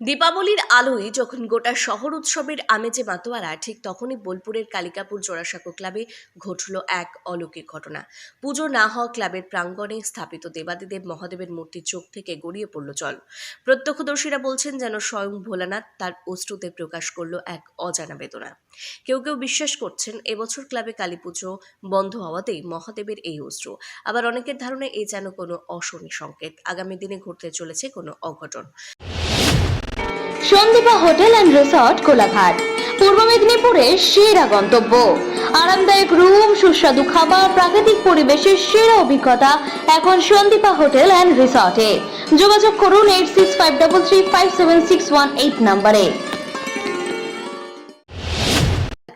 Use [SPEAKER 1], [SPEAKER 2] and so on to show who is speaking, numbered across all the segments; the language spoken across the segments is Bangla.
[SPEAKER 1] দীপাবলির আলোয় যখন গোটা শহর উৎসবের আমেজে মাতোয়ারা, ঠিক তখনই বোলপুরের কালিকাপুর জোড়াসাঁকো ক্লাবে ঘটল এক অলৌকিক ঘটনা। পুজো না হওয়া ক্লাবের প্রাঙ্গণে স্থাপিত দেবাদিদেব মহাদেবের মূর্তির চোখ থেকে গড়িয়ে পড়ল জল প্রত্যক্ষদর্শীরা বলছেন যেন স্বয়ং ভোলানাথ তার অশ্রুতে প্রকাশ করল এক অজানা বেদনা। কেউ কেউ বিশ্বাস করছেন এবছর ক্লাবে কালী পুজো বন্ধ হওয়াতেই মহাদেবের এই অশ্রু আবার অনেকের ধারণা এ যেন কোনো অশনি সংকেত। আগামী দিনে ঘটতে চলেছে কোনো অঘটন।
[SPEAKER 2] Sandipa hotel and resort, Kolaghat. পূর্ব মেদিনীপুরের সেরা গন্তব্য। আরামদায়ক রুম, সুস্বাদু খাবার, প্রাকৃতিক পরিবেশের সেরা অভিজ্ঞতা এখন সন্দীপা হোটেল অ্যান্ড রিসর্টে। যোগাযোগ করুন eight six five double three five seven six one eight নাম্বারে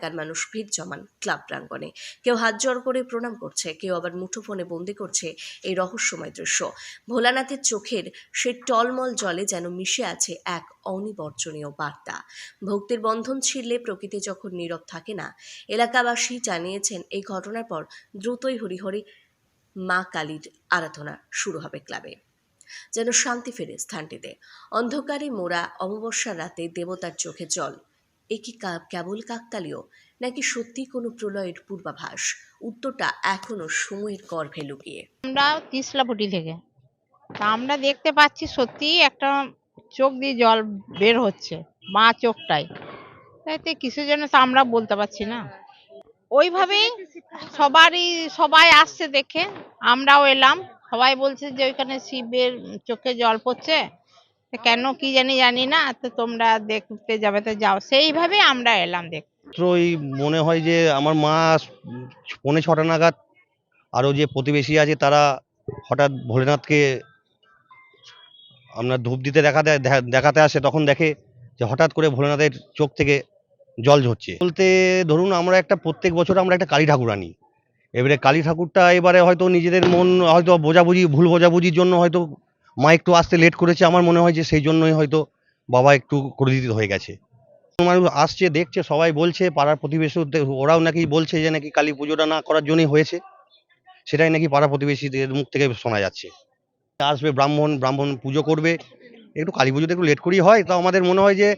[SPEAKER 1] এলাকার মানুষ ভিড় জমান ক্লাব প্রাঙ্গণে। কেউ হাত জড় করে প্রণাম করছে, কেউ আবার মুঠোফোনে বন্দি করছে এই রহস্যময় দৃশ্য। ভোলানাথের চোখের সে টলমল জলে যেন মিশে আছে এক অনিবর্জনীয় বার্তা। ভক্তির বন্ধন ছিঁড়লে প্রকৃতি যখন নীরব থাকে না, এলাকাবাসী জানিয়েছেন এই ঘটনার পর দ্রুতই হরিহরি মা কালীর আরাধনা শুরু হবে ক্লাবে। যেন শান্তি ফেরে স্থানটিতে। অন্ধকারে মোড়া অমাবস্যার রাতে দেবতার চোখে জল। এ কি কেবল কাকতালীয়? নাকি সত্যি কোনো প্রলয়ের পূর্বাভাস? উত্তরটা এখনও সময়ের গর্ভে লুকিয়ে।
[SPEAKER 3] আমরা তিসলাপটি থেকে। তা আমরা দেখতে পাচ্ছি সত্যি একটা চোখ দিয়ে জল বের হচ্ছে মা চোখটাই তাইতে কিসের জন্য তা আমরা বলতে পারছি না। ওইভাবেই সবারই, সবাই আসছে দেখে। আমরাও এলাম। সবাই বলছে যে ওইখানে শিবের চোখে জল পড়ছে। কেন কি জানি জানি না, তো তোমরা দেখতে যাবে, তো যাও। সেইভাবে আমরা এলাম দেখ
[SPEAKER 4] মাত্রই মনে হয় যে আমার মা পৌনে ছটা নাগাদ আরও যে প্রতিবেশী আছে তারা হঠাৎ ভোলেনাথকে আপনার ধূপ দিতে দেখা দেয়, দেখা- দেখাতে আসে, তখন দেখে যে হঠাৎ করে ভোলেনাথের চোখ থেকে জল ঝরছে। বলতে ধরুন আমরা একটা প্রত্যেক বছর আমরা একটা কালী ঠাকুর আনি। এবারে কালী ঠাকুরটা এবারে হয়তো নিজেদের মন হয়তো বোঝাবুঝি, ভুল বোঝাবুঝির জন্য হয়তো মা একটু আসতে লেট করেছে, আমার মনে হয় যে সেই জন্যই হয়তো বাবা একটু ক্রোধিত হয়ে গেছে। মানুষ আসছে, দেখছে, সবাই বলছে, পাড়ার প্রতিবেশী ওরাও নাকি বলছে যে নাকি কালী পুজোটা না করার জন্যই হয়েছে। সেটাই নাকি পাড়া প্রতিবেশীদের মুখ থেকে শোনা যাচ্ছে। আসবে ব্রাহ্মণ ব্রাহ্মণ পুজো করবে। একটু কালী পুজোতে একটু লেট করেই হয় তো আমাদের মনে হয় যে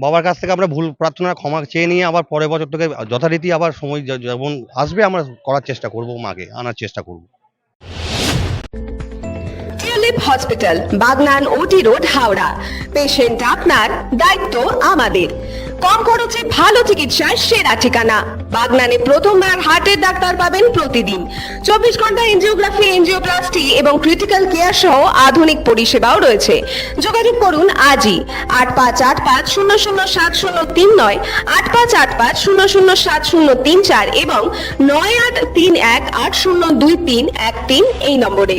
[SPEAKER 4] বাবার কাছ থেকে আমরা ভুল প্রার্থনা ক্ষমা চেয়ে নিয়ে আবার পরের বছর থেকে যথারীতি আবার সময় যেমন আসবে আমরা করার চেষ্টা করব মাকে, আনার চেষ্টা করব।
[SPEAKER 5] Tulip hospital, Bagnan O T, road. Patient আপনার দায়িত্ব আমাদের। কম খরচে ভালো চিকিৎসার সেরা ঠিকানা। বাগনানে প্রথমবার হার্টের ডাক্তার পাবেন প্রতিদিন। চব্বিশ ঘণ্টা এনজিওগ্রাফি, এনজিওপ্লাস্টি এবং ক্রিটিক্যাল কেয়ার সহ আধুনিক পরিষেবাও রয়েছে। যোগাযোগ করুন আজই আট পাঁচ আট পাঁচ শূন্য শূন্য সাত শূন্য তিন নয়, আট পাঁচ আট পাঁচ শূন্য শূন্য সাত শূন্য তিন চার এবং নয় আট তিন এক আট শূন্য দুই তিন এক তিন এই নম্বরে।